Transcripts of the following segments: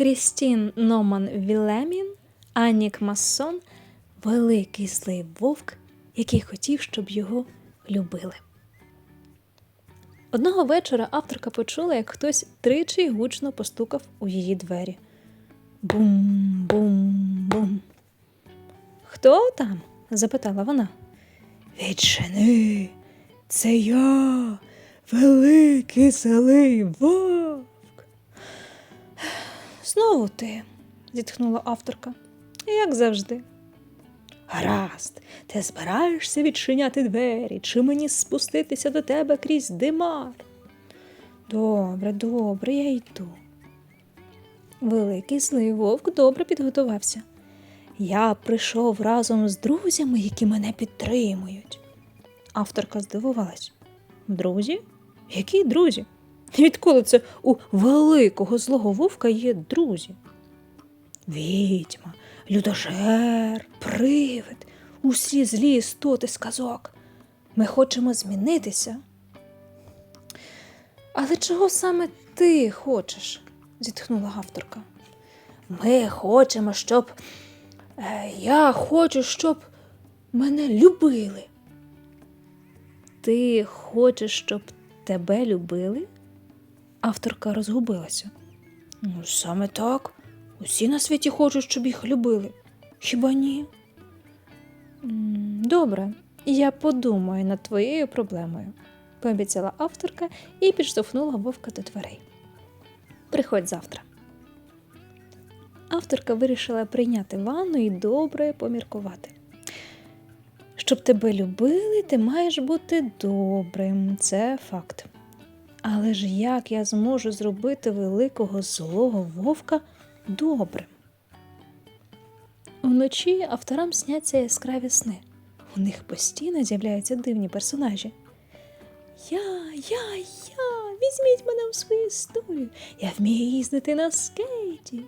Крістін Номан Вілемін, Анік Массон великий злий вовк, який хотів, щоб його любили. Одного вечора авторка почула, як хтось тричі гучно постукав у її двері. Бум-бум-бум. Хто там? запитала вона. Відчини, це я, великий злий вовк. Знову ти, зітхнула авторка, як завжди. Гаразд, ти збираєшся відчиняти двері, чи мені спуститися до тебе крізь димар? Добре, добре, я йду. Великий злий вовк добре підготувався. Я прийшов разом з друзями, які мене підтримують. Авторка здивувалась. Друзі? Які друзі? Відколи це у великого злого вовка є друзі? Відьма, людожер, привид, усі злі істоти з казок. Ми хочемо змінитися. Але чого саме ти хочеш? зітхнула авторка. Ми хочемо, щоб. Е, я хочу, щоб мене любили. Ти хочеш, щоб тебе любили? Авторка розгубилася. Ну, саме так. Усі на світі хочуть, щоб їх любили. Хіба ні? Добре, я подумаю над твоєю проблемою, пообіцяла авторка і підштовхнула вовка до дверей. Приходь завтра. Авторка вирішила прийняти ванну і добре поміркувати. Щоб тебе любили, ти маєш бути добрим, це факт. Але ж як я зможу зробити великого злого вовка добрим? Вночі авторам сняться яскраві сни. У них постійно з'являються дивні персонажі. Я, я, я, візьміть мене в свою історію. Я вмію їздити на скейті.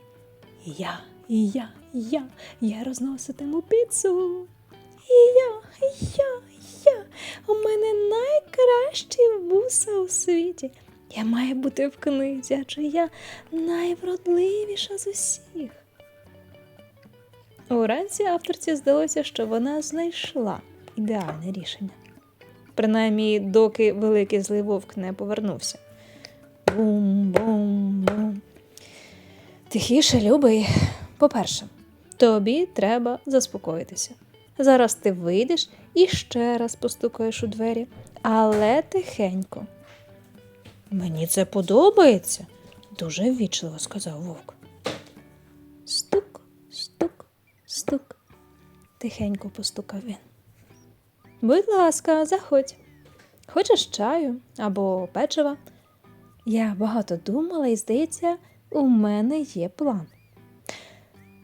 Я, я, я, я розноситиму піцу. І я, і я. У мене найкращі вуса у світі. Я маю бути в книзі, адже я найвродливіша з усіх. Уранці авторці здалося, що вона знайшла ідеальне рішення. Принаймні, доки великий злий вовк не повернувся. Бум-бум-бум. Тихіше, любий. По-перше, тобі треба заспокоїтися. Зараз ти вийдеш і ще раз постукаєш у двері, але тихенько. Мені це подобається, дуже ввічливо сказав вовк. Стук, стук, стук. Тихенько постукав він. Будь ласка, заходь. Хочеш чаю або печива? Я багато думала і, здається, у мене є план.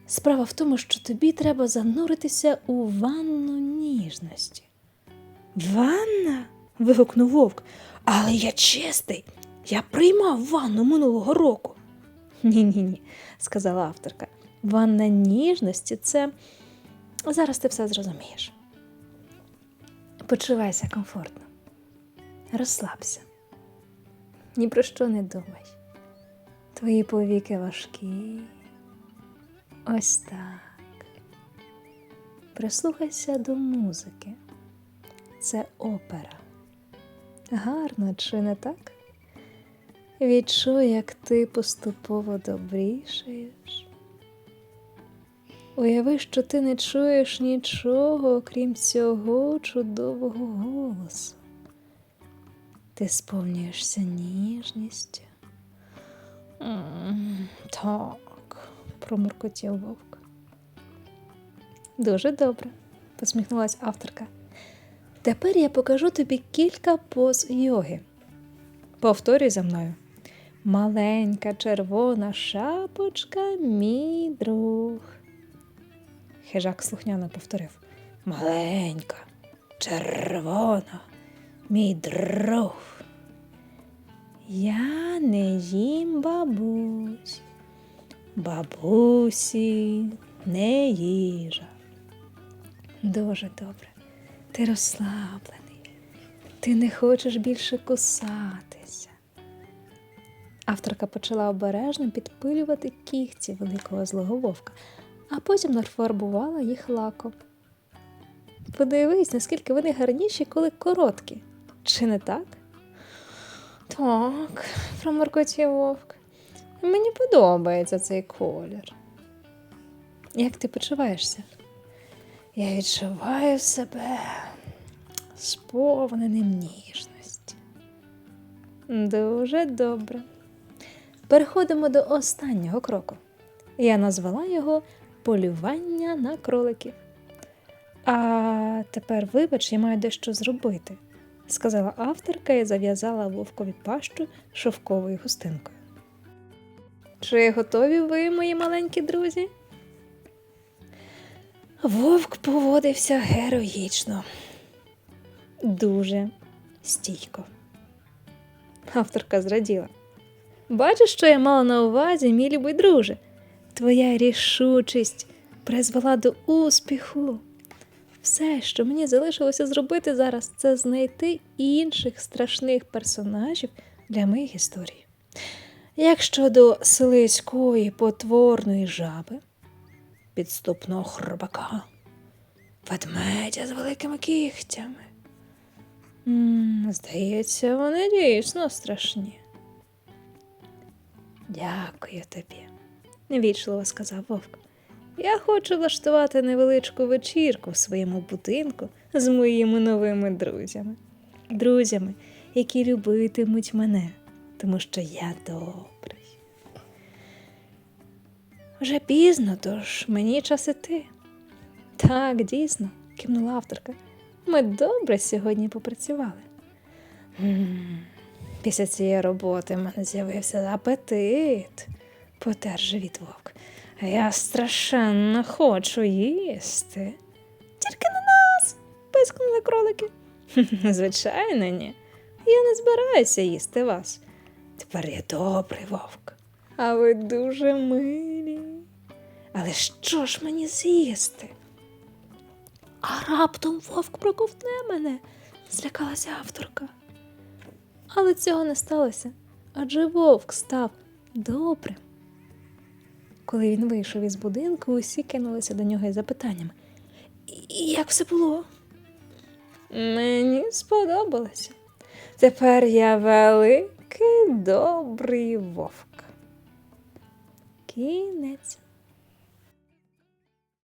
Справа в тому, що тобі треба зануритися у ванну ніжності. Ванна? вигукнув вовк. Але я чистий. Я приймав ванну минулого року. Ні, ні, ні, сказала авторка. Ванна ніжності це. Зараз ти все зрозумієш. Почувайся комфортно. Розслабся. Ні про що не думай. Твої повіки важкі. Ось так. Прислухайся до музики. Це опера. Гарно, чи не так? Відчуй, як ти поступово добрішаєш. Уяви, що ти не чуєш нічого, окрім цього чудового голосу. Ти сповнюєшся ніжністю. М, Так, промуркотів вовк. Дуже добре, посміхнулась авторка. Тепер я покажу тобі кілька поз йоги. Повторюй за мною. Маленька червона шапочка, мій друг. Хижак слухняно повторив. Маленька, червона, мій друг. Я не їм бабусь, бабусі не їжа. Дуже добре. Ти розслаблений. Ти не хочеш більше кусатися. Авторка почала обережно підпилювати кігті великого злого вовка, а потім нафарбувала їх лаком. Подивись, наскільки вони гарніші, коли короткі. Чи не так? Так, проморкотів вовк. Мені подобається цей колір. Як ти почуваєшся? Я відчуваю себе сповненим ніжності. Дуже добре. Переходимо до останнього кроку. Я назвала його полювання на кроликів. А тепер, вибач, я маю дещо зробити, сказала авторка і зав'язала вовкові пащу шовковою хустинкою. Чи готові ви, мої маленькі друзі? Вовк поводився героїчно, дуже стійко. Авторка зраділа. Бачиш, що я мала на увазі, мій любий друже? Твоя рішучість призвела до успіху. Все, що мені залишилося зробити зараз, це знайти інших страшних персонажів для моїх історій. Як щодо селицької потворної жаби, підступного хробака, ведмедя з великими кігтями. здається, вони дійсно страшні. Дякую тобі, невічливо сказав вовк. Я хочу влаштувати невеличку вечірку в своєму будинку з моїми новими друзями. Друзями, які любитимуть мене, тому що я добрий. Вже пізно, тож мені час іти. Так, дійсно, кивнула авторка. Ми добре сьогодні попрацювали. Після цієї роботи в мене з'явився апетит, потер живіт вовк. Я страшенно хочу їсти. Тільки на нас. пискнули кролики. Звичайно, ні. Я не збираюся їсти вас. Тепер я добрий вовк. А ви дуже милі. Але що ж мені з'їсти? А раптом вовк проковтне мене, злякалася авторка. Але цього не сталося, адже вовк став добрим. Коли він вийшов із будинку, усі кинулися до нього із запитаннями. «І Як все було? Мені сподобалося. Тепер я великий добрий вовк. Кінець.